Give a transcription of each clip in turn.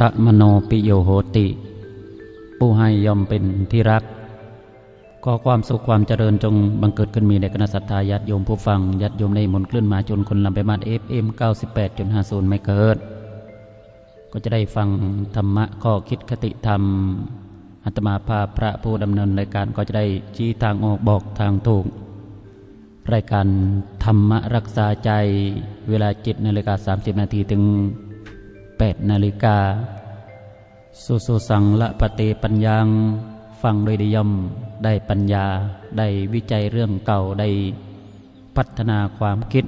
ตมโนปิโยโหติ ผู้ให้ย่อมเป็นที่รัก ขอความสุขความเจริญจงบังเกิดขึ้นมีในคณะสัตยาญาติโยมผู้ฟังญาติโยมในหมนคลื่นมาจนคนลำไปมาเอฟเอ็มเก้าสิบแปดจนห้าศูนย์ไม่เกิด ก็จะได้ฟังธรรมะข้อคิดคติธรรมอัตมาภาพพระผู้ดำเนินรายการก็จะได้ชี้ทางออกบอกทางถูก รายการธรรมรักษาใจเวลาจิตนาฬิกาสามสิบนาทีถึง แปดนาฬิกา สุสุสังละปะเตปัญญัง ฟังโดยด้ย่มได้ปัญญา ได้วิจัยเรื่องเก่า ได้พัฒนาความคิด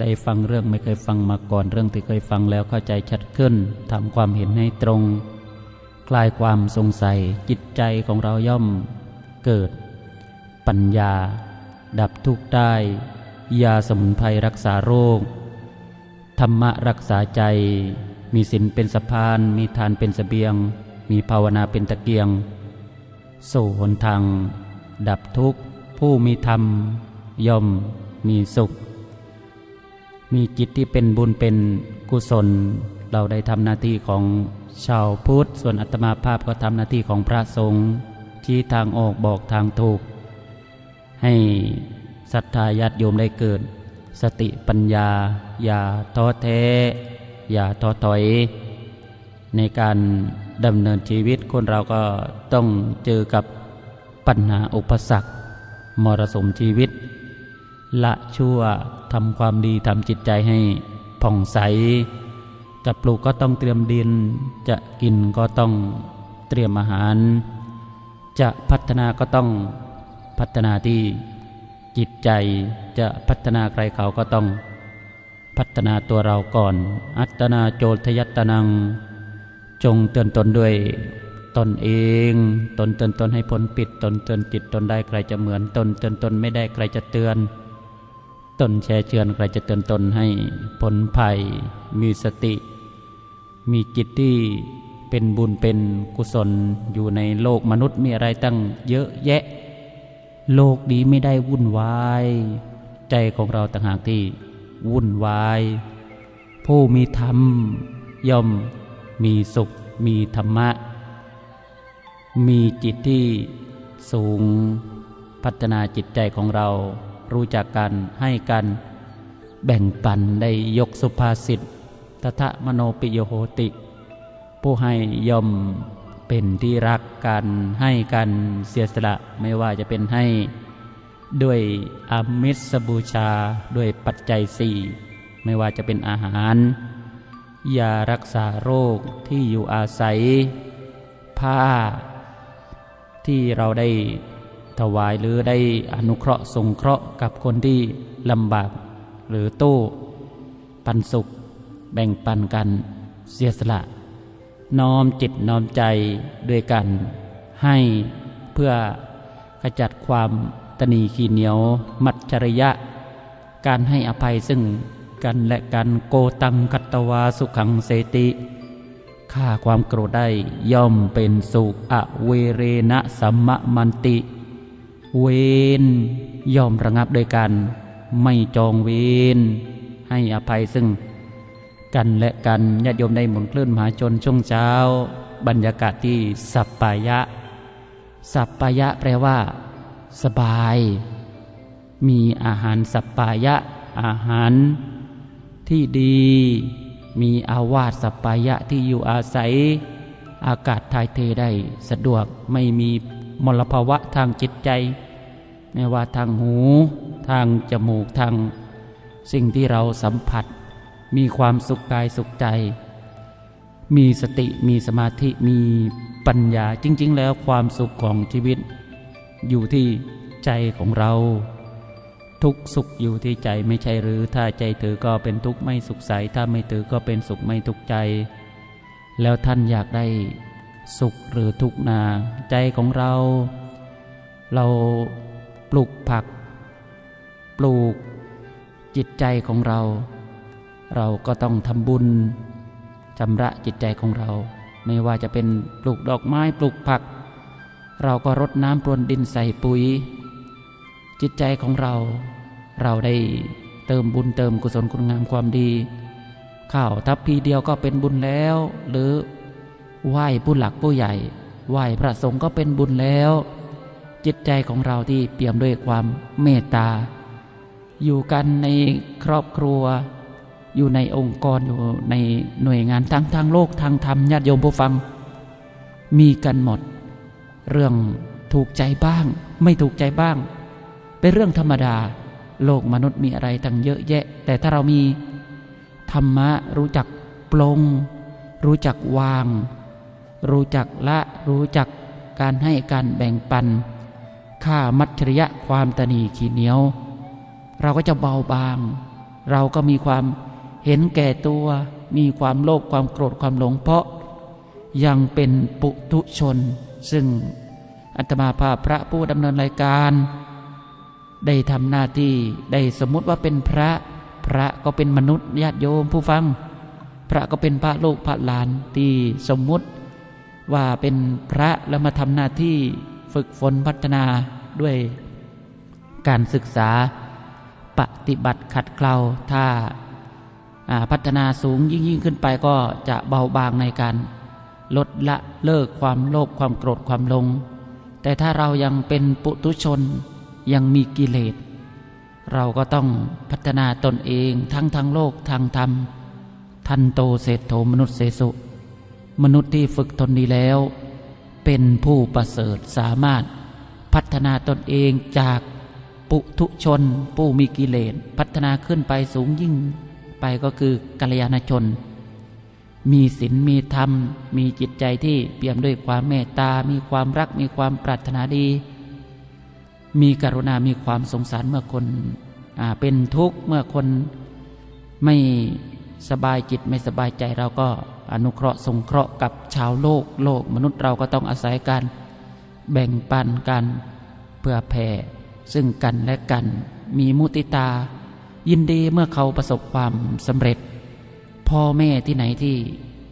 ได้ฟังเรื่องไม่เคยฟังมาก่อน เรื่องที่เคยฟังแล้วเข้าใจชัดขึ้นทำความเห็นให้ตรง คลายความสงสัยจิตใจของเราย่อมเกิด ปัญญา ดับทุกข์ได้ ยาสมุนไพรรักษาโรค ธรรมะรักษาใจ มีศีลเป็นสะพาน มีทานเป็นสเสบียง มีภาวนาเป็นตะเกียง สู่หนทาง ดับทุกข์ ผู้มีธรรม ย่อม มีสุข มีจิตที่เป็นบุญเป็นกุศล เราได้ทำหน้าที่ของชาวพุทธ ส่วนอัตมาภาพก็ทำหน้าที่ของพระสงฆ์ชี้ทางออกบอกทางถูก ให้ศรัทธาญาติโยมได้เกิด สติปัญญา อย่าท้อแท้ อย่าท้อถอย ในการดำเนินชีวิตคนเราก็ต้องเจอกับปัญหาอุปสรรคมรสุมชีวิต ละชั่วทำความดีทำจิตใจให้ผ่องใส จะปลูกก็ต้องเตรียมดิน จะกินก็ต้องเตรียมอาหาร จะพัฒนาก็ต้องพัฒนาที่ จิตใจจะพัฒนาใครเขาก็ต้อง พัฒนาตัวเราก่อน อัตนาโจทยัตนัง จงเตือนตนด้วยตนเอง ตนเตือนตนให้พ้นปิด ตนเตือนจิตตนได้ใครจะเหมือน ตนเตือนตนไม่ได้ใครจะเตือน ตนแช่เชือนใครจะเตือนตนให้พ้นภัย มีสติ มีจิตที่เป็นบุญเป็นกุศลอยู่ในโลกมนุษย์มีอะไรตั้งเยอะแยะ โลกนี้ไม่ได้วุ่นวาย ใจของเราต่างหากที่วุ่นวาย ผู้มีธรรม ย่อมมีสุข มีธรรมะ มีจิตที่สูง พัฒนาจิตใจของเรา รู้จักกันให้กัน แบ่งปันได้ยกสุภาษิตตถะมโนปิโยโหติ ผู้ให้ย่อม เป็นที่รักกันให้กันเสียสละไม่ว่าจะเป็นให้ ด้วยอามิสบูชาด้วยปัจจัยสี่ไม่ว่าจะเป็นอาหารยารักษาโรคที่อยู่อาศัย ผ้า ที่เราได้ถวายหรือได้อนุเคราะห์สงเคราะห์กับคนที่ลำบาก หรือตู้ ปันสุข แบ่งปันกันเสียสละ น้อมจิตน้อมใจด้วยกันให้เพื่อขจัดความตนีขีเหนียว มัจฉริยะ การให้อภัยซึ่งกันและกันโกตังคัตตวาสุขังเสติฆ่าความโกรธได้ย่อมเป็นสุขอเวเรนะสัมมมันติ เวนย่อมระงับโดยกัน ไม่จองเวนให้อภัยซึ่ง กันและกันญาติโยมได้หมุนคลื่นมหาชนช่วงเช้า บรรยากาศที่สัปปายะ สัปปายะแปลว่า สบาย มีอาหารสัปปายะ อาหาร ที่ดี มีอาวาสสัปปายะที่อยู่อาศัย อากาศถ่ายเทได้สะดวกไม่มีมลภาวะทางจิตใจไม่ว่าทางหู ทางจมูกทาง สิ่งที่เราสัมผัส มีความสุขกายสุขใจ มีสติมีสมาธิมีปัญญาจริง ๆ แล้วความสุขของชีวิต อยู่ที่ใจของเรา ทุกสุขอยู่ที่ใจไม่ใช่หรือ ถ้าใจถือก็เป็นทุกข์ไม่สุขใส ถ้าไม่ถือก็เป็นสุขไม่ทุกข์ใจ แล้วท่านอยากได้สุขหรือทุกข์นา ใจของเรา เราปลูกผัก ปลูกจิตใจของเรา เราก็ต้องทำบุญชำระจิตใจของเรา ไม่ว่าจะเป็นปลูกดอกไม้ปลูกผัก เราก็รดน้ำปรวนดินใส่ปุ๋ย จิตใจของเรา เราได้เติมบุญเติมกุศลคุณงามความดีข้าวทัพพีเดียวก็เป็นบุญแล้ว หรือไหว้ผู้หลักผู้ใหญ่ไหว้พระสงฆ์ก็เป็นบุญแล้ว จิตใจของเราที่เปี่ยมด้วยความเมตตา อยู่กันในครอบครัว อยู่ในองค์กรอยู่ในหน่วยงานทั้งทางโลกทางธรรมญาติโยมผู้ฟัง มีกันหมด เรื่องถูกใจบ้าง ไม่ถูกใจบ้าง เป็นเรื่องธรรมดา โลกมนุษย์มีอะไรตั้งเยอะแยะ แต่ถ้าเรามีธรรมะรู้จักปลง รู้จักวาง รู้จักละรู้จักการให้การแบ่งปันค่ามัจฉริยะความตนีขีเหนียว เราก็จะเบาบาง เราก็มีความ เห็นแก่ตัวมีความโลภความโกรธความหลงเพราะ ยังเป็นปุถุชน ซึ่งอัตมาภาพพระผู้ดำเนินรายการ ได้ทำหน้าที่ได้สมมติว่าเป็นพระ พระก็เป็นมนุษย์ญาติโยมผู้ฟัง พระก็เป็นพระลูกพระหลานที่สมมุติว่าเป็นพระแล้วมาทำหน้าที่ฝึกฝนพัฒนาด้วยการศึกษาปฏิบัติขัดเกลาถ้า พัฒนาสูงยิ่งยิ่งขึ้นไปก็จะเบาบางในการ ลดละเลิกความโลภความโกรธความลง แต่ถ้าเรายังเป็นปุถุชนยังมีกิเลส เราก็ต้องพัฒนาตนเองทั้งทางโลกทางธรรม ทันโตเศรษโธมนุษย์เสสุ มนุษย์ที่ฝึกตนดีแล้ว เป็นผู้ประเสริฐสามารถพัฒนาตนเองจากปุถุชน ผู้มีกิเลส พัฒนาขึ้นไปสูงยิ่ง ไปก็คือกัลยาณชน มีศีลมีธรรม มีจิตใจที่เปี่ยมด้วยความเมตตา มีความรัก มีความปรารถนาดี มีกรุณา มีความสงสารเมื่อคนเป็นทุกข์เมื่อคนไม่สบายจิตไม่สบายใจเราก็อนุเคราะห์สงเคราะห์กับชาวโลกโลก มนุษย์เราก็ต้องอาศัยการแบ่งปันกันเพื่อแผ่ซึ่งกันและกันมีมุติตา ยินดีเมื่อเขาประสบความสำเร็จ พ่อแม่ที่ไหนที่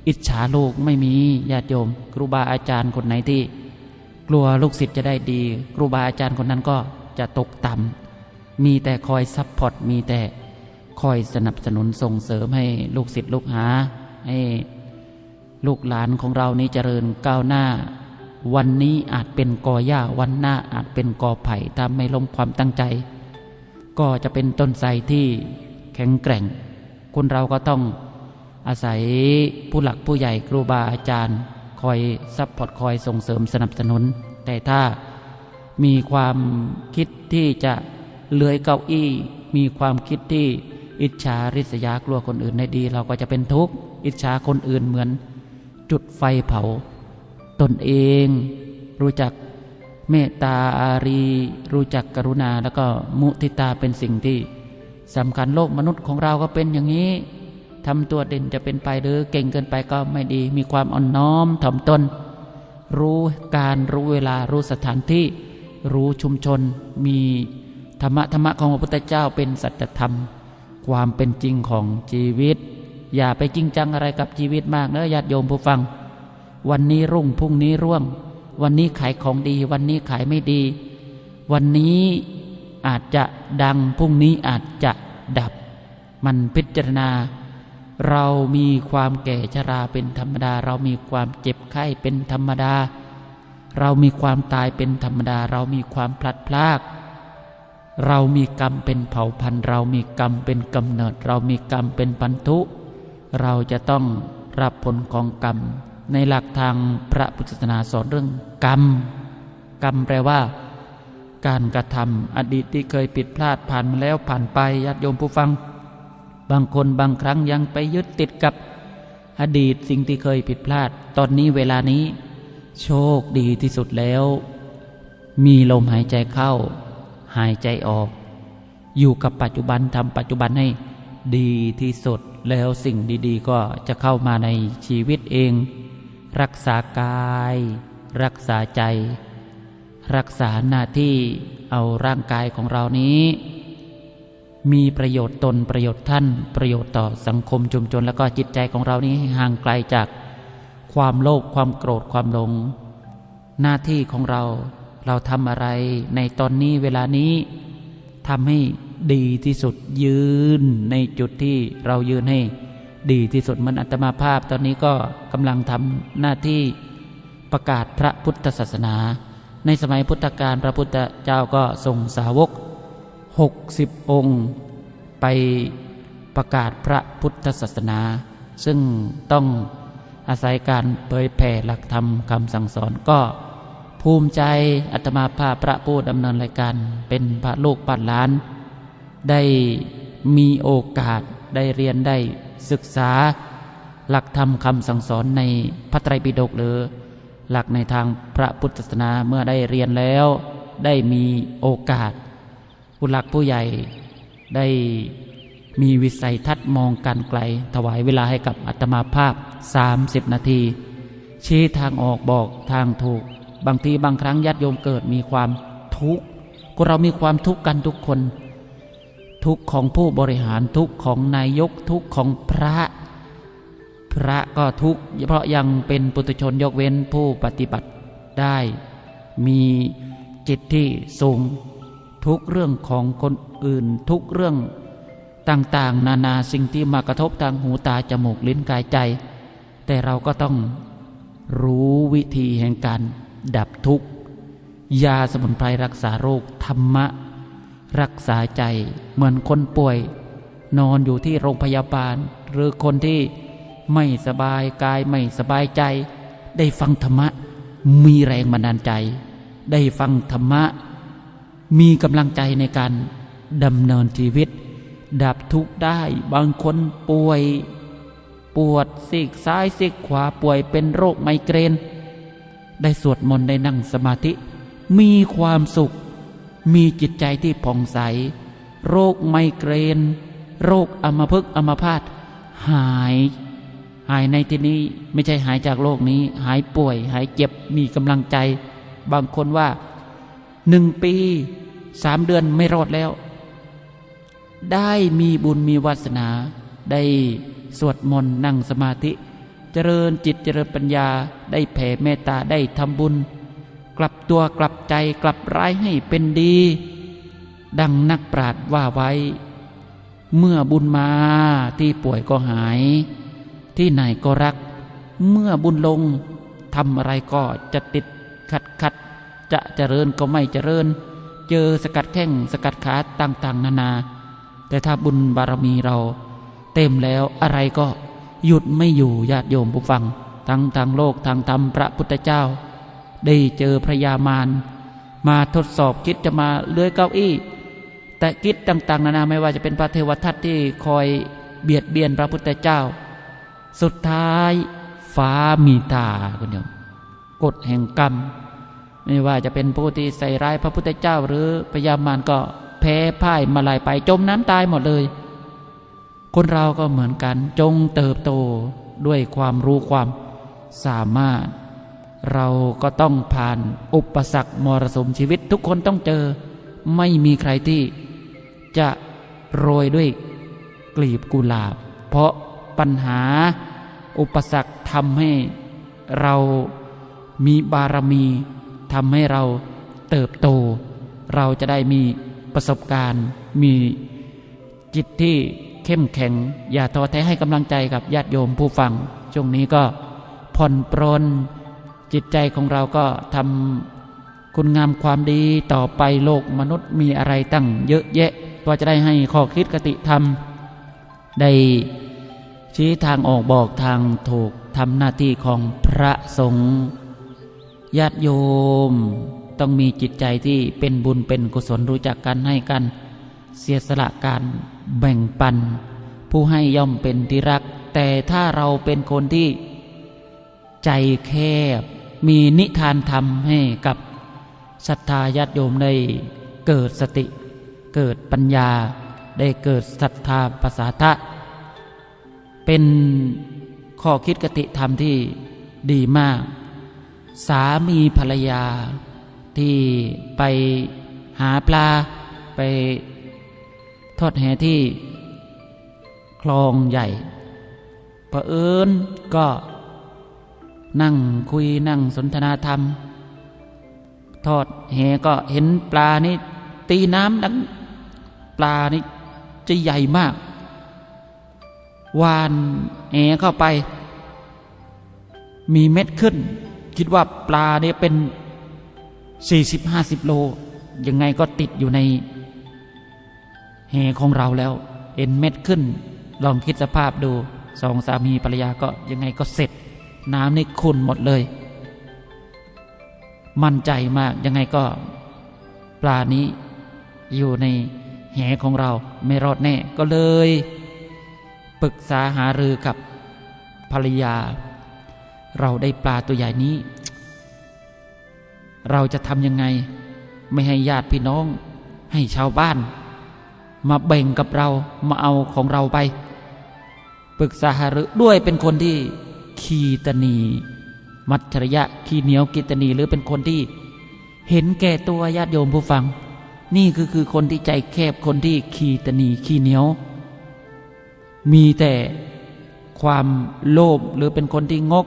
อิจฉาลูกไม่มีญาติโยม ครูบาอาจารย์คนไหนที่ กลัวลูกศิษย์จะได้ดี ครูบาอาจารย์คนนั้นก็จะตกต่ำมีแต่คอยซับพอร์ตมีแต่คอยสนับสนุนส่งเสริมให้ลูกศิษย์ลูกหา ให้ลูกหลานของเรานี้เจริญก้าวหน้า วันนี้อาจเป็นกอหญ้าวันหน้าอาจเป็นกอไผ่ถ้าไม่ลงความตั้งใจ ก็จะเป็นต้นไทรที่แข็งแกร่ง คนเราก็ต้องอาศัยผู้หลักผู้ใหญ่ครูบาอาจารย์ คอยซับพอร์ตคอยส่งเสริมสนับสนุน แต่ถ้ามีความคิดที่จะเลื้อยเก้าอี้ มีความคิดที่อิจฉาริษยากลัวคนอื่นได้ดี เราก็จะเป็นทุกข์อิจฉาคนอื่นเหมือน จุดไฟเผา ตนเอง รู้จัก เมตตาอารี รู้จักกรุณาแล้วก็มุทิตาเป็นสิ่งที่สำคัญโลกมนุษย์ของเราก็เป็นอย่างนี้ทำตัวเด่นจะเป็นไปหรือเก่งเกินไปก็ไม่ดี มีความอ่อนน้อมถ่อมตน รู้การรู้เวลารู้สถานที่ รู้ชุมชน มีธรรมะธรรมะของพระพุทธเจ้าเป็นสัจธรรม ความเป็นจริงของชีวิต อย่าไปจริงจังอะไรกับชีวิตมากเนอะญาติโยมผู้ฟัง วันนี้รุ่งพรุ่งนี้ร่วง วันนี้ขายของดี วันนี้ขายไม่ดี วันนี้อาจจะดังพรุ่งนี้อาจจะดับ มันพิจารณา เรามีความแก่ชราเป็นธรรมดา เรามีความเจ็บไข้เป็นธรรมดา เรามีความตายเป็นธรรมดา เรามีความพลัดพรากเรามีกรรมเป็นเผ่าพันธุ์ เรามีกรรมเป็นกำเนิด เรามีกรรมเป็นปันทุ เราจะต้องรับผลของกรรม ในหลักทางพระพุทธศาสนาสอนเรื่องกรรม กรรมแปลว่า การกระทำอดีตที่เคยผิดพลาดผ่านมาแล้วผ่านไปญาติโยมผู้ฟัง บางคนบางครั้งยังไปยึดติดกับอดีตสิ่งที่เคยผิดพลาด ตอนนี้เวลานี้ โชคดีที่สุดแล้ว มีลมหายใจเข้า หายใจออก อยู่กับปัจจุบันทำปัจจุบันให้ดีที่สุดแล้วสิ่งดี ๆ ก็จะเข้ามาในชีวิตเอง รักษากาย รักษาใจ รักษาหน้าที่เอาร่างกายของเรานี้ มีประโยชน์ตนประโยชน์ท่าน ประโยชน์ต่อสังคมชุมชนแล้วก็จิตใจของเรานี้ห่างไกลจากความโลภความโกรธความหลง หน้าที่ของเราเราทำอะไรในตอนนี้เวลานี้ทำให้ดีที่สุดยืนในจุดที่เรายืนให้ ดีที่สุดมันอัตมาภาพตอนนี้ก็กำลังทำหน้าที่ประกาศพระพุทธศาสนา ในสมัยพุทธกาลพระพุทธเจ้าก็ส่งสาวก 60 องค์ ไปประกาศพระพุทธศาสนา ซึ่งต้องอาศัยการเผยแผ่หลักธรรมคำสั่งสอนก็ภูมิใจอัตมาภาพพระผู้ดำเนินรายการเป็นพระลูกปัดล้าน ได้มีโอกาสได้เรียนได้ ศึกษา หลักธรรมคำสั่งสอนในพระไตรปิฎกหรือ หลักในทางพระพุทธศาสนาเมื่อได้เรียนแล้ว ได้มีโอกาส ผู้หลักผู้ใหญ่ได้มีวิสัยทัศน์มองการไกล ถวายเวลาให้กับอัตมาภาพ 30 นาที ชี้ทางออกบอกทางถูก บางทีบางครั้งญาติโยมเกิดมีความทุกข์เรามีความทุกข์กันทุกคน ทุกข์ของผู้บริหารทุกข์ของนายกทุกข์ของพระ พระก็ทุกข์เพราะยังเป็นปุถุชนยกเว้นผู้ปฏิบัติได้ มีจิตที่สูง ทุกเรื่องของคนอื่นทุกเรื่องต่างๆ นานาสิ่งที่มากระทบทางหูตาจมูกลิ้นกายใจ แต่เราก็ต้องรู้วิธีแห่งการดับทุกข์ยาสมุนไพรรักษาโรคธรรมะ รักษาใจเหมือนคนป่วย นอนอยู่ที่โรงพยาบาล หรือคนที่ไม่สบายกายไม่สบายใจ ได้ฟังธรรมะ มีแรงบันดาลใจ ได้ฟังธรรมะ มีกำลังใจในการดำเนินชีวิต ดับทุกข์ได้บางคนป่วย ปวดซีกซ้ายซีกขวาป่วยเป็นโรคไมเกรน ได้สวดมนต์ได้นั่งสมาธิ มีความสุข มีจิตใจที่ผ่องใส โรคไมเกรน โรคอัมพฤกษ์อัมพาตหาย หายในที่นี้ไม่ใช่หายจากโรคนี้ หายป่วย หายเจ็บมีกำลังใจ บางคนว่าหนึ่งปีสามเดือนไม่รอดแล้ว ได้มีบุญมีวาสนา ได้สวดมนต์นั่งสมาธิ เจริญจิตเจริญปัญญาได้แผ่เมตตาได้ทำบุญ กลับตัวกลับใจกลับร้ายให้เป็นดี ดังนักปราชญ์ว่าไว้ เมื่อบุญมาที่ป่วยก็หาย ที่ไหนก็รัก เมื่อบุญลงทำอะไรก็จะติดขัดขัดจะเจริญก็ไม่เจริญ เจอสกัดแข้งสกัดขาต่างๆ นานา แต่ถ้าบุญบารมีเรา เต็มแล้วอะไรก็หยุดไม่อยู่ญาติโยมผู้ฟัง ทั้งทางโลกทางธรรมพระพุทธเจ้า ได้เจอพระยามารมาทดสอบคิดจะมาเลื้อยเก้าอี้ แต่คิดต่าง ๆ นานาไม่ว่าจะเป็นพระเทวทัตที่คอยเบียดเบียนพระพุทธเจ้า สุดท้ายฟ้ามีตาคุณโยมกฎแห่งกรรม ไม่ว่าจะเป็นผู้ที่ใส่ร้ายพระพุทธเจ้า หรือพยามารก็แพ้พ่ายมาลายไปจมน้ำตายหมดเลย คนเราก็เหมือนกันจงเติบโตด้วยความรู้ความสามารถ เราก็ต้องผ่านอุปสรรคมรสุมชีวิตทุกคนต้องเจอ ไม่มีใครที่จะโรยด้วยกลีบกุหลาบ เพราะปัญหาอุปสรรคทำให้เรามีบารมีทำให้เราเติบโต เราจะได้มีประสบการณ์ มีจิตที่เข้มแข็ง อย่าท้อแท้ให้กำลังใจกับญาติโยมผู้ฟังช่วงนี้ก็ผ่อนปรน จิตใจของเราก็ทำคุณงามความดีต่อไปโลกมนุษย์มีอะไรตั้งเยอะแยะก็จะได้ให้ข้อคิดกติธรรม ได้ชี้ทางออกบอกทางถูกทำหน้าที่ของพระสงฆ์ญาติโยม ต้องมีจิตใจที่เป็นบุญเป็นกุศลรู้จักกันให้กัน เสียสละการแบ่งปัน ผู้ให้ย่อมเป็นที่รัก แต่ถ้าเราเป็นคนที่ใจแคบ มีนิทานธรรมให้กับศรัทธาญาติโยมได้เกิดสติ เกิดปัญญา ได้เกิดศรัทธาภาษาทะ เป็นข้อคิดกติธรรมที่ดีมาก สามีภรรยาที่ไปหาปลาไปทอดแหที่คลองใหญ่ประเอิญก็ นั่งคุยนั่งสนทนาธรรม ทอดแหก็เห็นปลานี่ตีน้ำดังปลานี่จะใหญ่มาก วานแหเข้าไป มีเม็ดขึ้น คิดว่าปลาเนี่ยเป็น40-50โล ยังไงก็ติดอยู่ในแหของเราแล้วเห็นเม็ดขึ้น ลองคิดสภาพดูสองสามีภรรยาก็ยังไงก็เสร็จ น้ำนี่ขุ่นหมดเลย มั่นใจมากยังไงก็ ปลานี้อยู่ในแหของเราไม่รอดแน่ก็เลย ปรึกษาหารือกับภรรยา เราได้ปลาตัวใหญ่นี้ เราจะทำยังไง ไม่ให้ญาติพี่น้อง ให้ชาวบ้าน มาแบ่งกับเรามาเอาของเราไป ปรึกษาหารือด้วยเป็นคนที่ ขีตนี มัจฉริยะขี้เหนียวกิตนีหรือเป็นคนที่เห็นแก่ตัวญาติโยมผู้ฟัง นี่คือคือคนที่ใจแคบคนที่ขีตนีขี้เหนียว มีแต่ความโลภหรือเป็นคนที่งก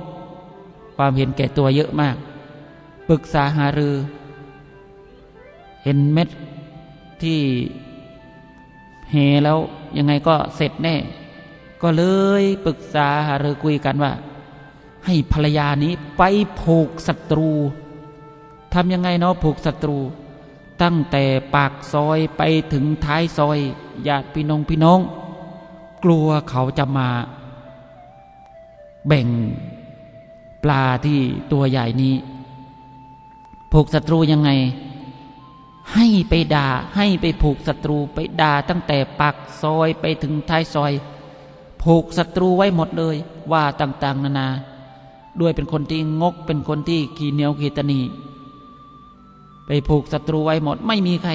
ความเห็นแก่ตัวเยอะมาก ปรึกษาหารือ เห็นเม็ดที่เฮแล้วยังไงก็เสร็จแน่ ก็เลยปรึกษาหารือคุยกันว่า ให้ภรรยานี้ไปผูกศัตรูทำยังไงเนาะผูกศัตรู ตั้งแต่ปากซอยไปถึงท้ายซอยญาติพี่น้องพี่น้อง กลัวเขาจะมา แบ่งปลาที่ตัวใหญ่นี้ ผูกศัตรูยังไง ให้ไปด่าให้ไปผูกศัตรูไปด่าตั้งแต่ปากซอยไปถึงท้ายซอย ผูกศัตรูไว้หมดเลยว่าต่าง ๆ นานา ด้วยเป็นคนที่งก เป็นคนที่ขี้เหนียวขี้ตะนีไปผูกศัตรูไว้หมด ไม่มีใคร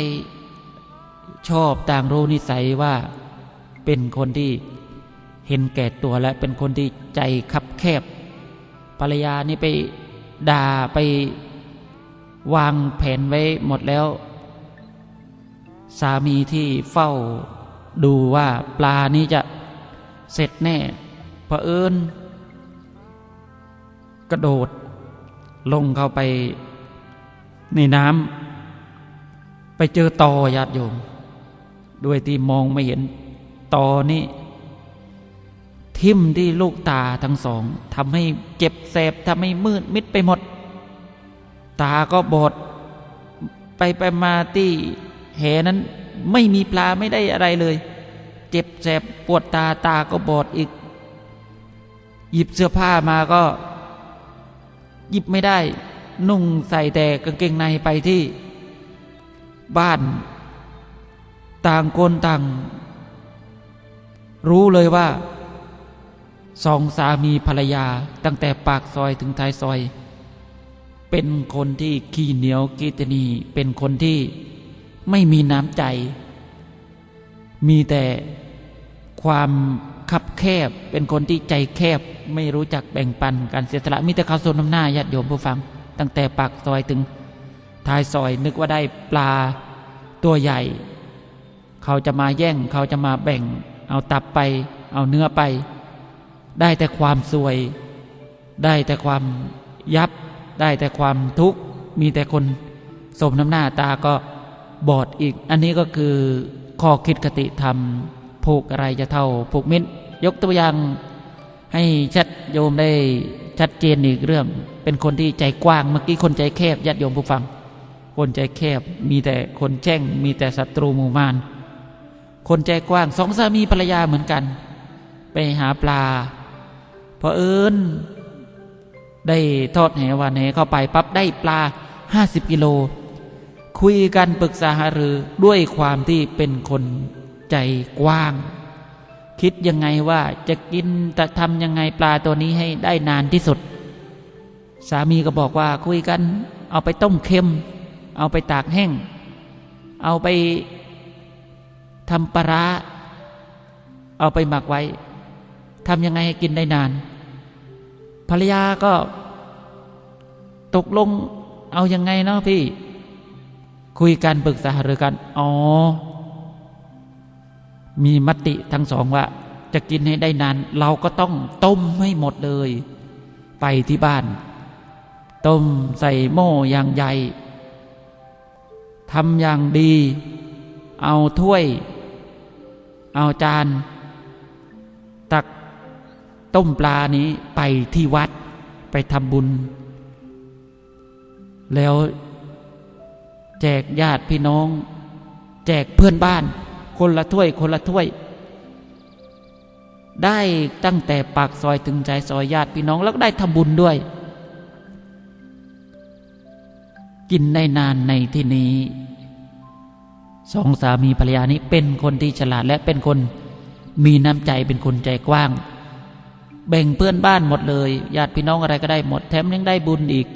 ชอบต่างรู้นิสัยว่าเป็นคนที่เห็นแก่ตัวและเป็นคนที่ใจคับแคบ ภรรยานี่ไปด่าไปวางแผนไว้หมดแล้ว สามีที่เฝ้าดูว่าปลานี้จะเสร็จแน่เผอิญ กระโดด ลงเข้าไปในน้ำไปเจอตอญาติโยม ด้วยที่มองไม่เห็นตอนี้ทิ่มที่ลูกตาทั้งสองทำให้เจ็บแสบทำให้มืดมิดไปหมด ตาก็บอด ไปไปมาที่แหนั้นไม่มีปลาไม่ได้อะไรเลย เจ็บแสบปวดตาตาก็บอดอีก หยิบเสื้อผ้ามาก็ หยิบไม่ได้ นุ่งใส่แต่กางเกงในไปที่ บ้าน ต่างคนต่าง รู้เลยว่า สองสามีภรรยาตั้งแต่ปากซอยถึงท้ายซอย เป็นคนที่ขี้เหนียวกีตนีเป็นคนที่ไม่มีน้ำใจ มีแต่ความ คับแคบ เป็นคนที่ใจแคบ ไม่รู้จักแบ่งปันการเสียสละมีแต่เขาสนน้ำหน้าญาติโยมผู้ฟัง ตั้งแต่ปากซอยถึงท้ายซอยนึกว่าได้ปลาตัวใหญ่ เขาจะมาแย่งเขาจะมาแบ่ง เอาตับไป เอาเนื้อไป ได้แต่ความสวย ได้แต่ความยับ ได้แต่ความทุกข์มีแต่คนสมน้ำหน้าตาก็บอดอีก อันนี้ก็คือข้อคิดคติธรรมผูกอะไรจะเท่าผูกมิตร ยกตัวอย่างให้ชัดโยมได้ชัดเจนอีกเรื่อง เป็นคนที่ใจกว้างเมื่อกี้คนใจแคบญาติโยมผู้ฟัง คนใจแคบมีแต่คนแช่งมีแต่ศัตรูหมู่มานคนใจกว้างสองสามีภรรยาเหมือนกัน ไปหาปลาพอเอิญได้ทอดแหวานแหเข้าไปปั๊บได้ปลาห้าสิบกิโล คุยกันปรึกษาหารือด้วยความที่เป็นคนใจกว้าง คิดยังไงว่าจะกินจะทำยังไงปลาตัวนี้ให้ได้นานที่สุด สามีก็บอกว่าคุยกัน เอาไปต้มเค็ม เอาไปตากแห้ง เอาไปทำปลาเอาไปหมักไว้ทำยังไงให้กินได้นาน ภรรยาก็ ตกลงเอายังไงเนาะพี่ คุยกันปรึกษาหรือกัน อ๋อ มีมติทั้งสองว่า จะกินให้ได้นาน เราก็ต้องต้มให้หมดเลย ไปที่บ้าน ต้มใส่หม้ออย่างใหญ่ทำอย่างดี เอาถ้วย เอาจาน ตักต้มปลานี้ไปที่วัดไปทำบุญ แล้วแจกญาติพี่น้อง แจกเพื่อนบ้าน คนละถ้วย คนละถ้วย ได้ตั้งแต่ปากซอยถึงใจซอยญาติพี่น้องแล้วก็ได้ทำบุญด้วย กินได้นานในที่นี้สองสามีภรรยานี้เป็นคนที่ฉลาดและเป็นคนมีน้ำใจเป็นคนใจกว้าง แบ่งเพื่อนบ้านหมดเลยญาติพี่น้องอะไรก็ได้หมดแถมยังได้บุญอีก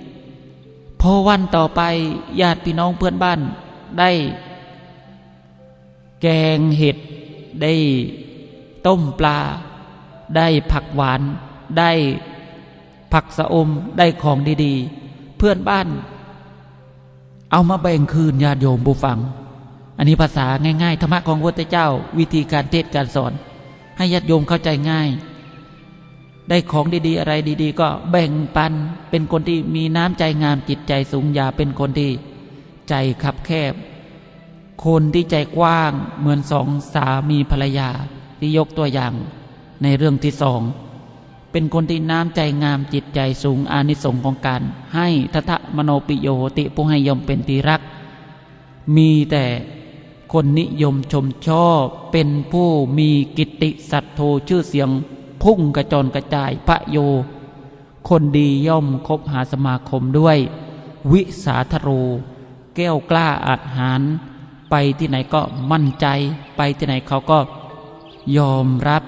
พอวันต่อไปญาติพี่น้องเพื่อนบ้านได้ แกงเห็ด ได้ต้มปลา ได้ผักหวาน ได้ผักสะอม ได้ของดีๆ เพื่อนบ้าน เอามาแบ่งคืนญาติโยมผู้ฟัง อันนี้ภาษาง่ายๆ ธรรมะของพระพุทธเจ้า วิธีการเทศการสอน ให้ญาติโยมเข้าใจง่าย ได้ของดีๆ อะไรดีๆ ก็แบ่งปัน เป็นคนที่มีน้ำใจงามจิตใจสูงอย่าเป็นคนที่ใจคับแคบ คนที่ใจกว้างเหมือนสองสามีภรรยาที่ยกตัวอย่างในเรื่องที่สอง เป็นคนที่น้ำใจงามจิตใจสูงอานิสงส์ของการ ให้ทัทะมโนปิโยติผู้ให้ยมเป็นที่รัก มีแต่คนนิยมชมชอบเป็นผู้มีกิตติสัตโธชื่อเสียง พุ่งกระจรกระจายพระโย คนดีย่อมคบหาสมาคมด้วย วิสาทโร แก้วกล้าอาหาร ไปที่ไหนก็มั่นใจ ไปที่ไหนเขาก็ยอมรับ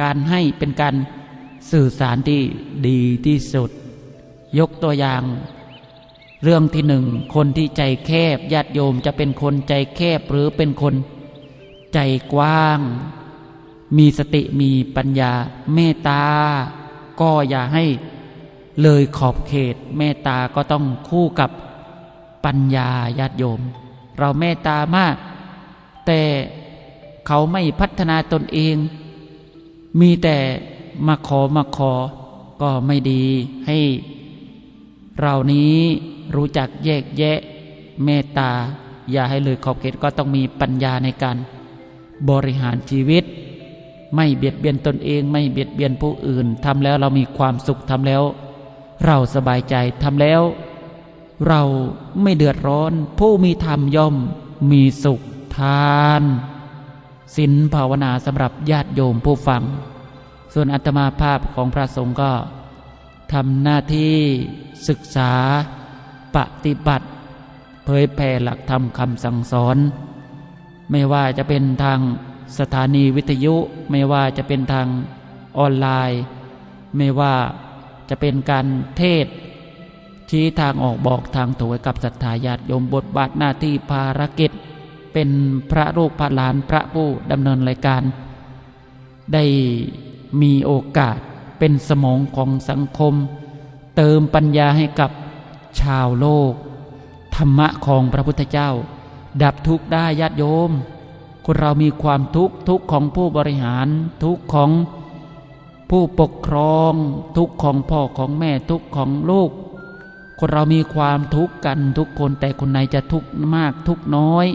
การให้เป็นการสื่อสารที่ดีที่สุด ยกตัวอย่าง เรื่องที่หนึ่งคนที่ใจแคบญาติโยมจะเป็นคนใจแคบหรือเป็นคน ใจกว้าง มีสติมีปัญญาเมตตา ก็อย่าให้เลยขอบเขตเมตตาก็ต้องคู่กับปัญญาญาติโยม เราเมตตามาก แต่เขาไม่พัฒนาตนเอง มีแต่มาขอมาขอ ก็ไม่ดีให้ เรานี้รู้จักแยกแยะ เมตตา อย่าให้เลยขอบเขตก็ต้องมีปัญญาในการ บริหารชีวิต ไม่เบียดเบียนตนเอง ไม่เบียดเบียนผู้อื่นทำแล้วเรามีความสุขทำแล้ว เราสบายใจทำแล้ว เราไม่เดือดร้อน ผู้มีธรรมย่อมมีสุขทานศีลภาวนาสำหรับญาติโยมผู้ฟัง ส่วนอัตมาภาพของพระสงฆ์ก็ทำหน้าที่ศึกษาปฏิบัติ เผยแผ่หลักธรรมคำสั่งสอน ไม่ว่าจะเป็นทางสถานีวิทยุ ไม่ว่าจะเป็นทางออนไลน์ ไม่ว่าจะเป็นการเทศ ชี้ทางออกบอกทางถูกให้กับศรัทธาญาติโยมบทบาทหน้าที่ภารกิจ เป็นพระลูกพระหลานพระผู้ดำเนินรายการ ได้มีโอกาสเป็นสมองของสังคม เติมปัญญาให้กับชาวโลก ธรรมะของพระพุทธเจ้า ดับทุกข์ได้ญาติโยม คนเรามีความทุกข์ทุกข์ของผู้บริหารทุกข์ของผู้ปกครองทุกข์ของพ่อของแม่ทุกข์ของลูก คนเรามีความทุกข์กันทุกคน แต่คนไหนจะทุกข์มากทุกข์น้อย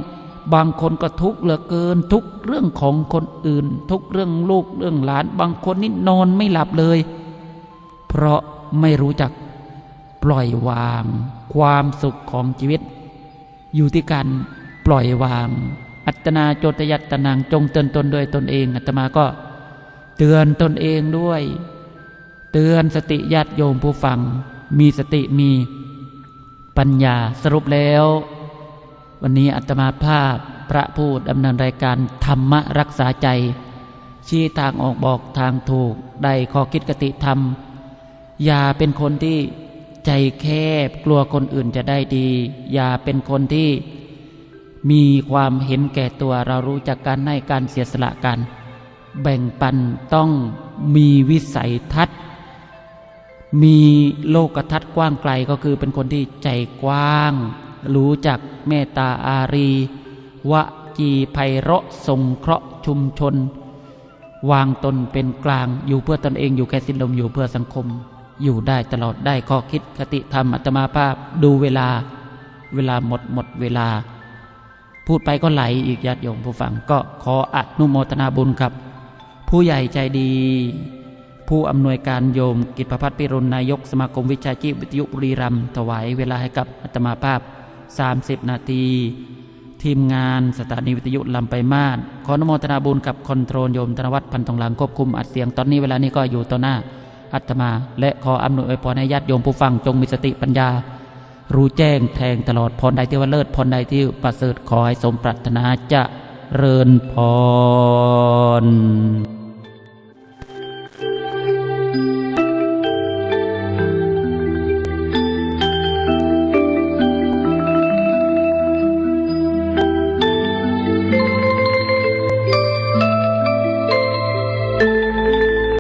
บางคนก็ทุกข์เหลือเกิน ทุกเรื่องของคนอื่น ทุกเรื่องลูกเรื่องหลาน บางคนนี่นอนไม่หลับเลย เพราะไม่รู้จักปล่อยวาง ความสุขของชีวิต อยู่ที่การปล่อยวาง อัตนาโจตยัตตนังจงเตือนตนโดยตนเองอัตมาก็เตือนตนเองด้วย เตือนสติญาติโยมผู้ฟัง มีสติมี ปัญญาสรุปแล้ว วันนี้อัตมาภาพพระผู้ดำเนินรายการธรรมรักษาใจ ชี้ทางออกบอกทางถูก ได้ข้อคิดกติธรรม อย่าเป็นคนที่ใจแคบกลัวคนอื่นจะได้ดี อย่าเป็นคนที่มีความเห็นแก่ตัวเรารู้จักการให้การเสียสละกัน แบ่งปันต้องมีวิสัยทัศน์ มีโลกทัศน์กว้างไกลก็คือเป็นคนที่ใจกว้าง รู้จักเมตตาอารีวจีไพเราะสงเคราะห์ชุมชน วางตนเป็นกลางอยู่เพื่อตนเองอยู่แค่สิ้นลมอยู่เพื่อสังคม อยู่ได้ตลอดได้ข้อคิดคติธรรมอัตมาภาพดูเวลาเวลาหมดหมดเวลา พูดไปก็ไหลอีกญาติโยมผู้ฟังก็ขออนุโมทนาบุญครับ ผู้ใหญ่ใจดี ผู้อำนวยการโยมกิจประพัฒน์ปิรุณนายกสมาคมวิชาชีพวิทยุบุรีรัมย์ถวายเวลาให้กับอัตมาภาพ 30 นาที ทีมงานสถานีวิทยุลำไปมานขออนุโมทนาบุญกับคอนโทรลโยมธนวัฒน์พันทองหลังควบคุมอัดเสียงตอนนี้เวลานี้ก็อยู่ต่อหน้าอัตมา และขออำนวยอวยพรให้ญาติโยมผู้ฟังจงมีสติปัญญา รู้แจ้งแทงตลอดพรใดที่ว่าเลิศพรใดที่ประเสริฐขอให้สมปรารถนาจะเริญพร